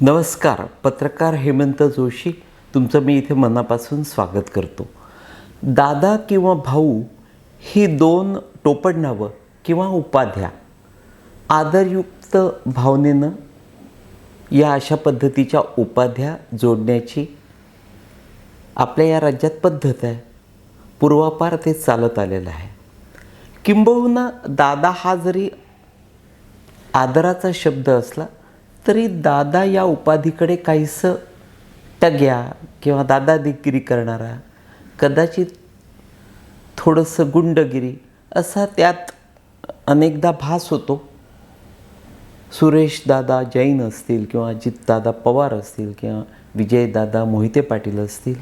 नमस्कार पत्रकार हेमंत जोशी तुमचं मी इथे मनापासून स्वागत करतो. दादा किंवा भाऊ ही दोन टोपडनावं किंवा उपाध्या आदरयुक्त भावनेनं या अशा पद्धतीच्या उपाध्या जोडण्याची आपल्या या राज्यात पद्धत आहे. पूर्वापार ते चालत आलेलं आहे. किंबहुना दादा हा जरी आदराचा शब्द असला तरी दादा या उपाधीकडे काहीसं टग्या किंवा दादागिरी करणारा कदाचित थोडंसं गुंडगिरी असा त्यात अनेकदा भास होतो. सुरेश दादा जैन असतील किंवा अजितदादा पवार असतील किंवा विजयदादा मोहिते पाटील असतील.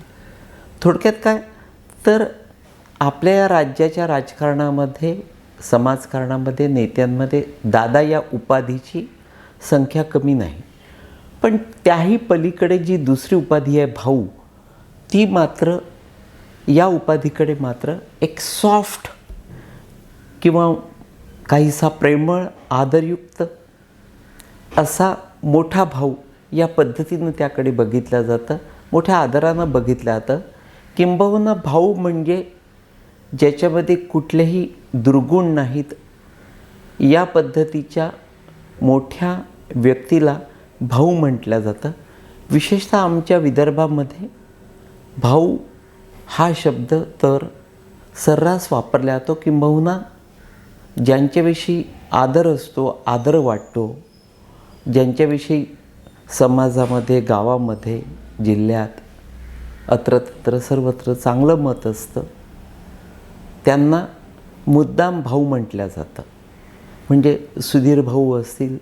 थोडक्यात काय? तर आपल्या या राज्याच्या राजकारणामध्ये समाजकारणामध्ये नेत्यांमध्ये दादा या उपाधीची संख्या कमी नाही. पण त्याही पलीकडे जी दुसरी उपाधी आहे भाऊ ती मात्र या उपाधीकडे मात्र एक सॉफ्ट किंवा काहीसा प्रेमळ आदरयुक्त असा मोठा भाऊ या पद्धतीनं त्याकडे बघितलं जातं. मोठ्या आदरानं बघितलं जातं. किंबहुना भाऊ म्हणजे ज्याच्यामध्ये कुठलेही दुर्गुण नाहीत. या पद्धतीच्या मोठ्या व्यक्तीला भाऊ म्हटलं जातं. विशेषतः आमच्या विदर्भामध्ये भाऊ हा शब्द तर सर्रास वापरला जातो किंबहुना ज्यांच्याविषयी आदर असतो आदर वाटतो ज्यांच्याविषयी समाजामध्ये गावामध्ये जिल्ह्यात अत्रतत्र सर्वत्र चांगलं मत असतं त्यांना मुद्दाम भाऊ म्हटलं जातं. म्हणजे सुधीर भाऊ असतील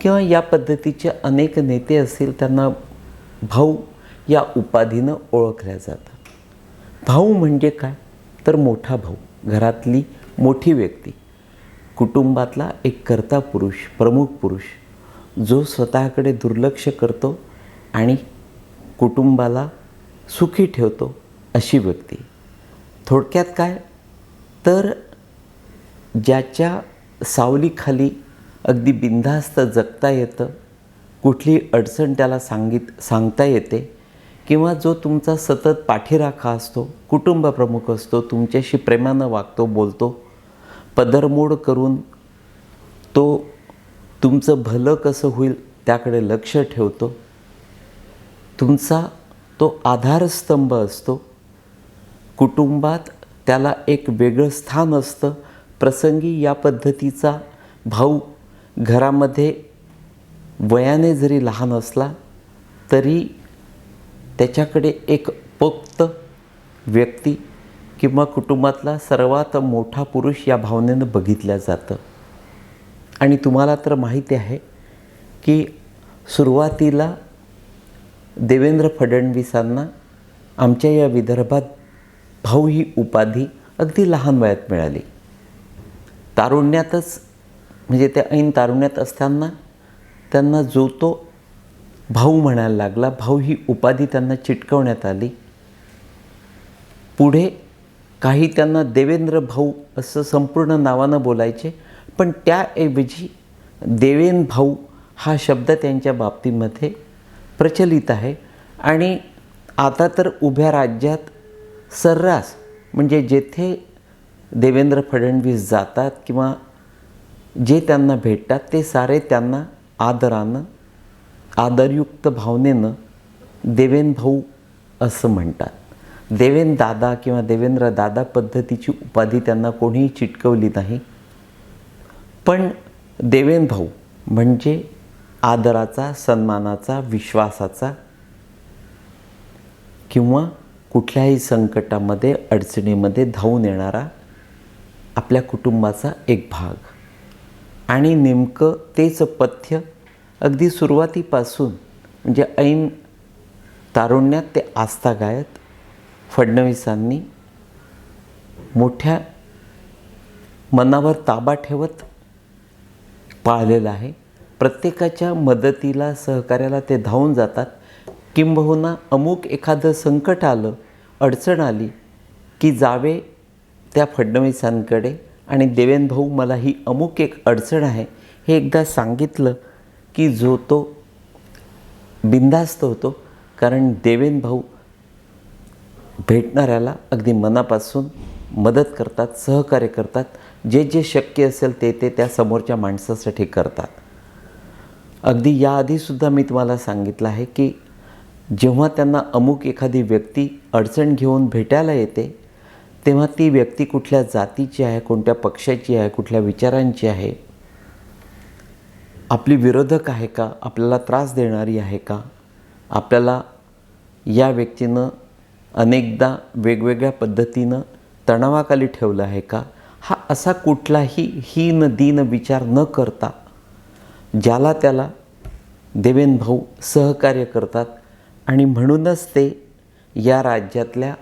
किंवा या पद्धतीचे अनेक नेते असतील त्यांना भाऊ या उपाधीनं ओळखल्या जातात. भाऊ म्हणजे काय? तर मोठा भाऊ घरातली मोठी व्यक्ती. कुटुंबातला एक कर्ता पुरुष प्रमुख पुरुष जो स्वतःकडे दुर्लक्ष करतो आणि कुटुंबाला सुखी ठेवतो अशी व्यक्ती. थोडक्यात काय? तर ज्याच्या सावलीखाली अगदी बिनधास्त जगता येतं. कुठली अडचण त्याला सांगित सांगता येते. किंवा जो तुमचा सतत पाठीराखा असतो कुटुंबप्रमुख असतो तुमच्याशी प्रेमानं वागतो बोलतो पदरमोड करून तो तुमचं भलं कसं होईल त्याकडे लक्ष ठेवतो. तुमचा तो आधारस्तंभ असतो. कुटुंबात त्याला एक वेगळं स्थान असतं. प्रसंगी या पद्धतीचा भाऊ घरामध्ये वयाने जरी लहान असला तरी त्याच्याकडे एक पोक्त व्यक्ती किंवा कुटुंबातला सर्वात मोठा पुरुष या भावनेनं बघितल्या जातं. आणि तुम्हाला तर माहिती आहे की सुरुवातीला देवेंद्र फडणवीसांना आमच्या या विदर्भात भाऊ ही उपाधी अगदी लहान वयात मिळाली. तारुण्यातच म्हणजे त्या ऐन तारुण्यात असताना त्यांना जो तो भाऊ म्हणायला लागला भाऊ ही उपाधी त्यांना चिटकवण्यात आली. पुढे काही त्यांना देवेंद्र भाऊ असं संपूर्ण नावानं बोलायचे पण त्याऐवजी देवेन भाऊ हा शब्द त्यांच्या बाबतीमध्ये प्रचलित आहे. आणि आता तर उभ्या राज्यात सर्रास म्हणजे जेथे देवेंद्र फडणवीस जातात किंवा जे त्यांना भेटतात ते सारे त्यांना आदरानं आदरयुक्त भावनेनं देवेन भाऊ असं म्हणतात. देवेन दादा किंवा देवेंद्र दादा पद्धतीची उपाधी त्यांना कोणीही चिटकवली नाही. पण देवेन भाऊ म्हणजे आदराचा सन्मानाचा विश्वासाचा किंवा कुठल्याही संकटामध्ये अडचणीमध्ये धावून येणारा आपल्या कुटुंबाचा एक भाग. आणि नेमकं तेच पथ्य अगदी सुरुवातीपासून म्हणजे ऐन तारुण्यात ते आस्थागायत फडणवीसांनी मोठ्या मनावर ताबा ठेवत पाळलेलं आहे. प्रत्येकाच्या मदतीला सहकार्याला ते धावून जातात. किंबहुना अमुक एखादं संकट आलं अडचण आली की जावे त्या फडणवीसांकडे. आणि देवेन भाऊ मला ही अमुक एक अडचण आहे. हे एकदा सांगितलं की जो तो बिनधास्त होतो. कारण देवेन भाऊ भेटणाऱ्याला अगदी मनापासून मदत करतात सहकार्य करतात. जे जे शक्य असेल ते ते त्या समोरच्या माणसासाठी करतात. अगदी याआधीसुद्धा मी तुम्हाला सांगितलं आहे की जेव्हा त्यांना अमुक एखादी व्यक्ती अडचण घेऊन भेटायला येते तेव्हा ती व्यक्ती कुठल्या जातीची आहे कोणत्या पक्षाची आहे कुठल्या विचारांची आहे? आपली विरोधक आहे का? आपल्याला त्रास देणारी आहे का? आपल्याला या व्यक्तीनं अनेकदा वेगवेगळ्या पद्धतीनं तणावाखाली ठेवलं आहे का? हा असा कुठलाही हीन दीन विचार न करता ज्याला त्याला देवेन भाऊ सहकार्य करतात आणि म्हणूनच ते या राज्यातल्या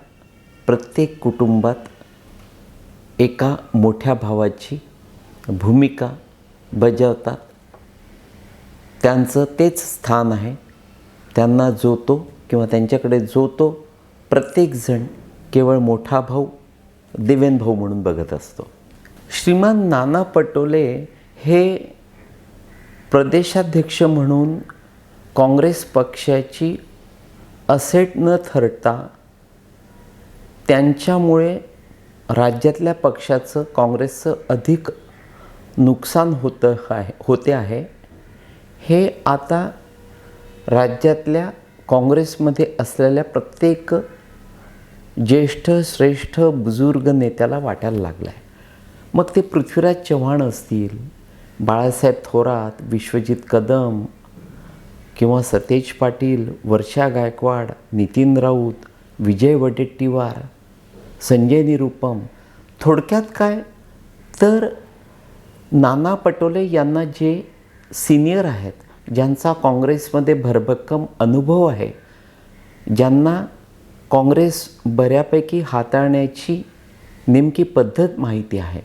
प्रत्येक कुटुंबात एका मोठ्या भावाची भूमिका बजावतात. त्यांचं तेच स्थान आहे. त्यांना जो तो किंवा त्यांच्याकडे जो तो प्रत्येकजण केवळ मोठा भाऊ देवेन भाऊ म्हणून बघत असतो. श्रीमान नाना पटोले हे प्रदेशाध्यक्ष म्हणून काँग्रेस पक्षाची असेट न ठरता त्यांच्यामुळे राज्यातल्या पक्षाचं काँग्रेसचं अधिक नुकसान होतं आहे होते आहे. हे आता राज्यातल्या काँग्रेसमध्ये असलेल्या प्रत्येक ज्येष्ठ श्रेष्ठ बुजुर्ग नेत्याला वाटायला लागला आहे मग ते पृथ्वीराज चव्हाण असतील बाळासाहेब थोरात विश्वजित कदम किंवा सतेज पाटील वर्षा गायकवाड नितीन राऊत विजय वडेट्टीवार संजय निरुपम थोडक्यात काय? तर नाना पटोले यांना जे सिनियर आहेत ज्यांचा काँग्रेसमध्ये भरभक्कम अनुभव आहे ज्यांना काँग्रेस बऱ्यापैकी हाताळण्याची नेमकी पद्धत माहिती आहे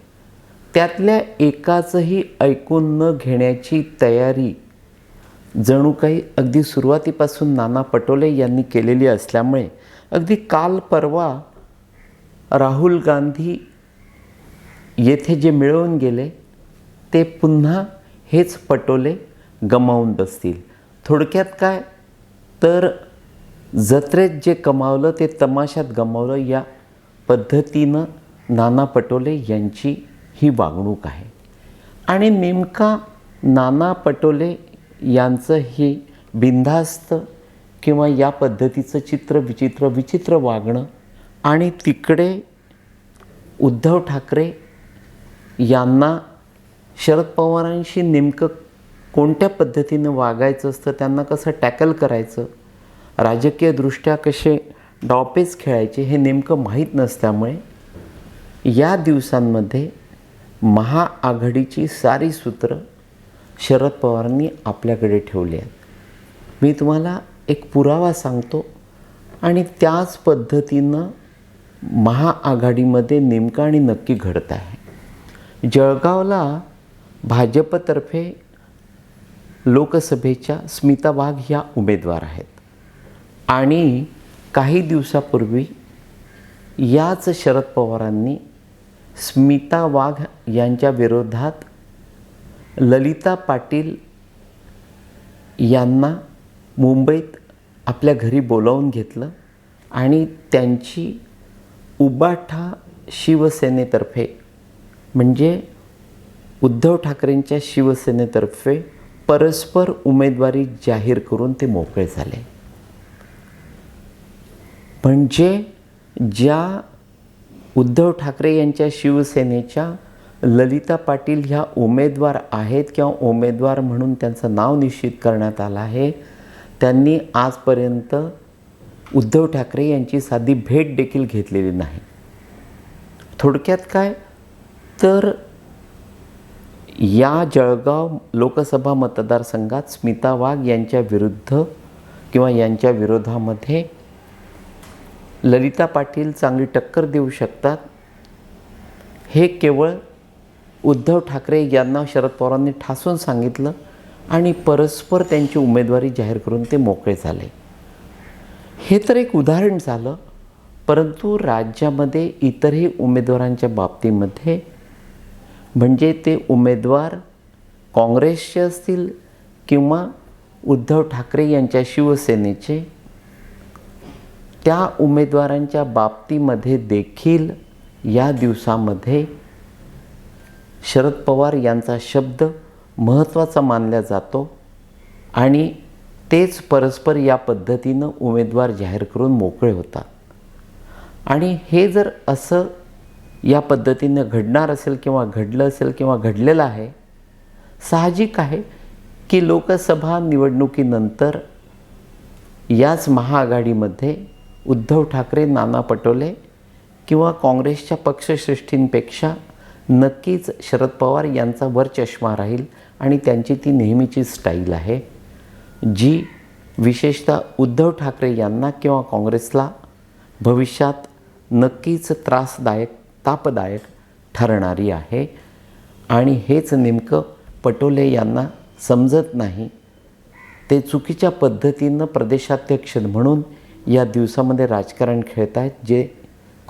त्यातल्या एकाचंही ऐकून न घेण्याची तयारी जणू काही अगदी सुरुवातीपासून नाना पटोले यांनी केलेली असल्यामुळे अगदी काल परवा राहुल गांधी येथे जे मिळवून गेले ते पुन्हा हेच पटोले गमावून बसतील. थोडक्यात काय? तर जत्रेत जे कमावलं ते तमाशात गमावलं या पद्धतीनं नाना पटोले यांची ही वागणूक आहे. आणि नेमका नाना पटोले यांचं हे बिनधास्त किंवा या पद्धतीचं चित्र विचित्र विचित्र वागणं आणि तिकडे उद्धव ठाकरे यांना शरद पवारांशी नेमकं कोणत्या पद्धतीनं वागायचं असतं त्यांना कसं टॅकल करायचं राजकीयदृष्ट्या कसे डॉपेज खेळायचे हे नेमकं माहीत नसल्यामुळे या दिवसांमध्ये महाआघाडीची सारी सूत्रं शरद पवारांनी आपल्याकडे ठेवली आहेत. मी तुम्हाला एक पुरावा सांगतो आणि त्याच पद्धतीनं महाआघाडीमध्ये नेमकं आणि नक्की घडत आहे. जळगावला भाजपतर्फे लोकसभेच्या स्मिता वाघ ह्या उमेदवार आहेत. आणि काही दिवसापूर्वी याच शरद पवारांनी स्मिता वाघ यांच्या विरोधात ललिता पाटील यांना मुंबईत आपल्या घरी बोलावून घेतलं आणि त्यांची उबाठा शिवसेनेतर्फे म्हणजे उद्धव ठाकरेंच्या शिवसेनेतर्फे परस्पर उमेदवारी जाहीर करून ते मोकळे झाले. म्हणजे ज्या उद्धव ठाकरे यांच्या शिवसेनेच्या ललिता पाटील ह्या उमेदवार आहेत किंवा उमेदवार म्हणून त्यांचं नाव निश्चित करण्यात आलं आहे त्यांनी आजपर्यंत उद्धव ठाकरे यांची साधी भेट देखील घेतलेली नाही. थोडक्यात काय? तर या जळगाव लोकसभा मतदारसंघात स्मिता वाघ यांच्या विरुद्ध किंवा यांच्या विरोधामध्ये ललिता पाटील चांगली टक्कर देऊ शकतात. हे केवळ उद्धव ठाकरे यांना शरद पवारांनी ठासून सांगितलं आणि परस्पर त्यांची उमेदवारी जाहीर करून ते मोकळे झाले. हे तर एक उदाहरण झालं. परंतु राज्यामध्ये इतरही उमेदवारांच्या बाबतीमध्ये म्हणजे ते उमेदवार काँग्रेसचे असतील किंवा उद्धव ठाकरे यांच्या शिवसेनेचे त्या उमेदवारांच्या बाबतीमध्ये देखील या दिवसामध्ये शरद पवार यांचा शब्द महत्त्वाचा मानला जातो. आणि तेच परस्पर या पद्धतीनं उमेदवार जाहीर करून मोकळे होतात. आणि हे जर असं या पद्धतीनं घडणार असेल किंवा घडलं असेल किंवा घडलेलं आहे साहजिक आहे की लोकसभा निवडणुकीनंतर याच महाआघाडीमध्ये उद्धव ठाकरे नाना पटोले किंवा काँग्रेसच्या पक्षश्रेष्ठींपेक्षा नक्कीच शरद पवार यांचा वर चष्मा राहील आणि त्यांची ती नेहमीची स्टाईल आहे. जी विशेषतः उद्धव ठाकरे यांना किंवा काँग्रेसला भविष्यात नक्कीच त्रासदायक तापदायक ठरणारी आहे. आणि हेच नेमकं पटोले यांना समजत नाही. ते चुकीच्या पद्धतीनं प्रदेशाध्यक्ष म्हणून या दिवसामध्ये राजकारण खेळत आहेत जे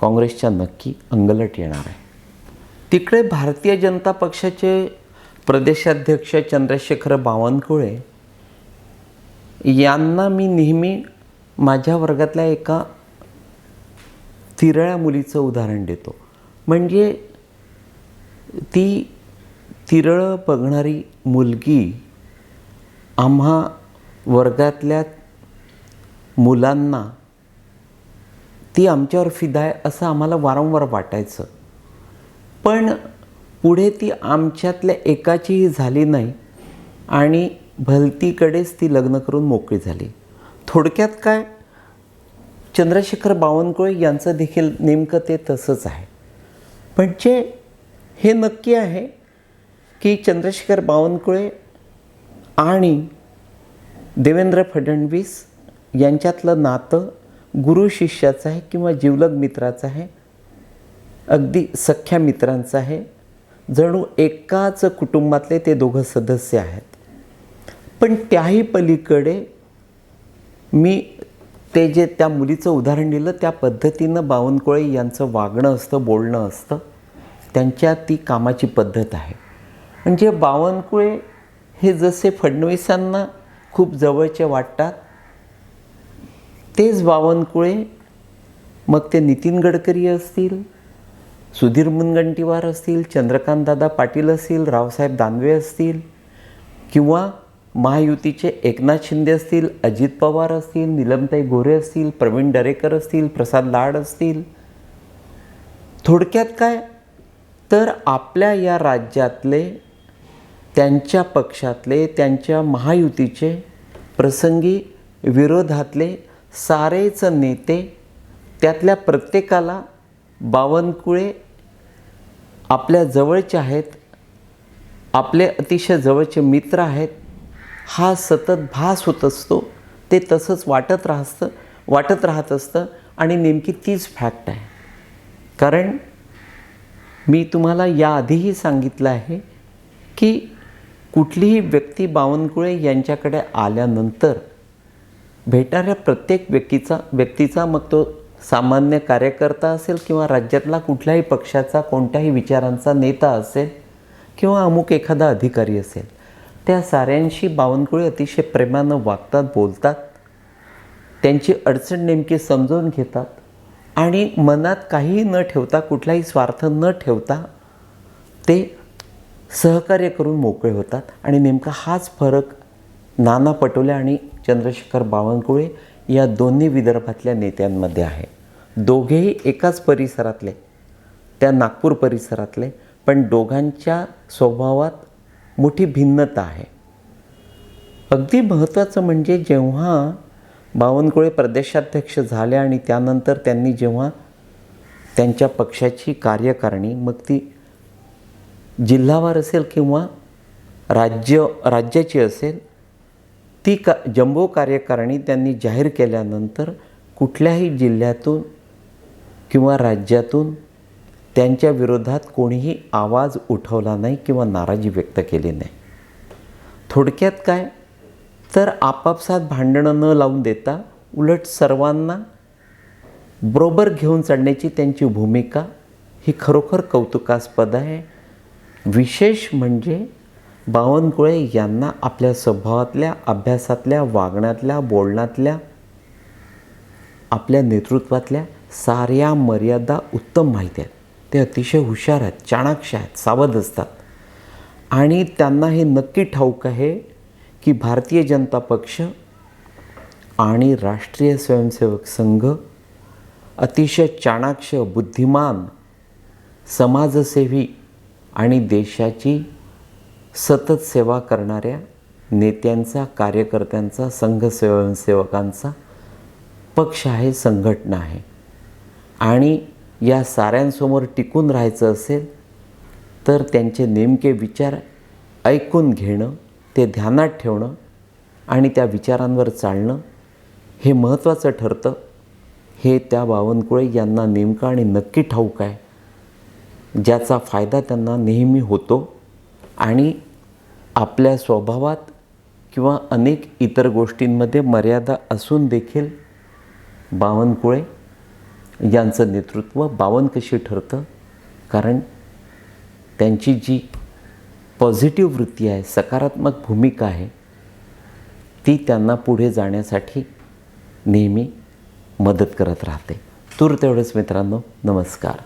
काँग्रेसच्या नक्की अंगलट येणार आहे. तिकडे भारतीय जनता पक्षाचे प्रदेशाध्यक्ष चंद्रशेखर बावनकुळे यांना मी नेहमी माझ्या वर्गातल्या एका तिरळ्या मुलीचं उदाहरण देतो. म्हणजे ती तिरळं बघणारी मुलगी आम्हा वर्गातल्या मुलांना ती आमच्यावर फिदा आहे असं आम्हाला वारंवार वाटायचं. पण पुढे ती आमच्यातल्या एकाचीही झाली नाही आणि भलतीकडेच ती लग्न करून मोकळी झाली. थोडक्यात काय? चंद्रशेखर बावनकुळे यांचं देखील नेमकं ते तसंच आहे. म्हणजे हे नक्की आहे की चंद्रशेखर बावनकुळे आणि देवेंद्र फडणवीस यांच्यातलं नातं गुरु शिष्याचं आहे किंवा जिवलग मित्राचं आहे अगदी सख्या मित्रांचं आहे जणू एकाच कुटुंबातले ते दोघं सदस्य आहेत. पण त्याही पलीकडे मी ते जे त्या मुलीचं उदाहरण दिलं त्या पद्धतीनं बावनकुळे यांचं वागणं असतं बोलणं असतं त्यांच्या ती कामाची पद्धत आहे. म्हणजे बावनकुळे हे जसे फडणवीसांना खूप जवळचे वाटतात तेच बावनकुळे मग ते नितीन गडकरी असतील सुधीर मुनगंटीवार असतील चंद्रकांतदादा पाटील असतील रावसाहेब दानवे असतील किंवा महायुतीचे एकनाथ शिंदे असतील अजित पवार असतील निलमताई गोरे असतील प्रवीण दरेकर असतील प्रसाद लाड असतील. थोडक्यात काय? तर आपल्या या राज्यातले त्यांच्या पक्षातले त्यांच्या महायुतीचे प्रसंगी विरोधातले सारेच नेते त्यातल्या प्रत्येकाला बावनकुळे आपल्या जवळचे आहेत आपले अतिशय जवळचे मित्र आहेत हा सतत भास होत असतो ते तसंच वाटत राहतं वाटत राहत असतं आणि नेमकी तीच फॅक्ट आहे. कारण मी तुम्हाला याआधीही सांगितलं आहे की कुठलीही व्यक्ती बावनकुळे यांच्याकडे आल्यानंतर भेटणाऱ्या प्रत्येक व्यक्तीचा व्यक्तीचा मग तो सामान्य कार्यकर्ता असेल किंवा राज्यातला कुठल्याही पक्षाचा कोणत्याही विचारांचा नेता असेल किंवा अमुक एखादा अधिकारी असेल. त्या साऱ्यांशी बावनकुळे अतिशय प्रेमानं वागतात बोलतात. त्यांची अडचण नेमकी समजून घेतात. आणि मनात काहीही न ठेवता कुठलाही स्वार्थ न ठेवता ते सहकार्य करून मोकळे होतात. आणि नेमका हाच फरक नाना पटोले आणि चंद्रशेखर बावनकुळे या दोन्ही विदर्भातल्या नेत्यांमध्ये आहे. दोघेही एकाच परिसरातले त्या नागपूर परिसरातले पण दोघांच्या स्वभावात मोठी भिन्नता आहे. अगदी महत्त्वाचं म्हणजे जेव्हा बावनकुळे प्रदेशाध्यक्ष झाले आणि त्यानंतर त्यांनी जेव्हा त्यांच्या पक्षाची कार्यकारणी मग ती जिल्हावार असेल किंवा राज्य राज्याची असेल ती का जम्बो कार्यकारणी त्यांनी जाहीर केल्यानंतर कुठल्याही जिल्ह्यातून किंवा राज्यातून त्यांच्या विरोधात कोणीही आवाज उठवला नाही किंवा नाराजी व्यक्त केली नाही. थोडक्यात काय? तर आपापसात भांडणं न लावून देता उलट सर्वांना बरोबर घेऊन चढण्याची त्यांची भूमिका ही खरोखर कौतुकास्पद आहे. विशेष म्हणजे बावनकुळे यांना आपल्या स्वभावातल्या अभ्यासातल्या वागण्यातल्या बोलण्यातल्या आपल्या नेतृत्वातल्या साऱ्या मर्यादा उत्तम माहिती आहेत. ते अतिशय हुशार आहेत चाणाक्ष आहेत सावध असतात. आणि त्यांना हे नक्की ठाऊक आहे की भारतीय जनता पक्ष आणि राष्ट्रीय स्वयंसेवक संघ अतिशय चाणाक्ष बुद्धिमान समाजसेवी आणि देशाची सतत सेवा करणाऱ्या नेत्यांचा कार्यकर्त्यांचा संघ स्वयंसेवकांचा पक्ष आहे संघटना आहे. आणि या साऱ्यांसमोर टिकून राहायचं असेल तर त्यांचे नेमके विचार ऐकून घेणं ते ध्यानात ठेवणं आणि त्या विचारांवर चालणं हे महत्त्वाचं ठरतं. हे त्या बावनकुळे यांना नेमकं आणि नक्की ठाऊक आहे ज्याचा फायदा त्यांना नेहमी होतो आणि आपल्या स्वभावात किंवा अनेक इतर गोष्टींमध्ये मर्यादा असून देखील बावनकुळे यांचं नेतृत्व बावन कशी ठरतं? कारण त्यांची जी पॉझिटिव्ह वृत्ती आहे सकारात्मक भूमिका आहे ती त्यांना पुढे जाण्यासाठी नेहमी मदत करत राहते. तूर तेवढंच मित्रांनो. नमस्कार.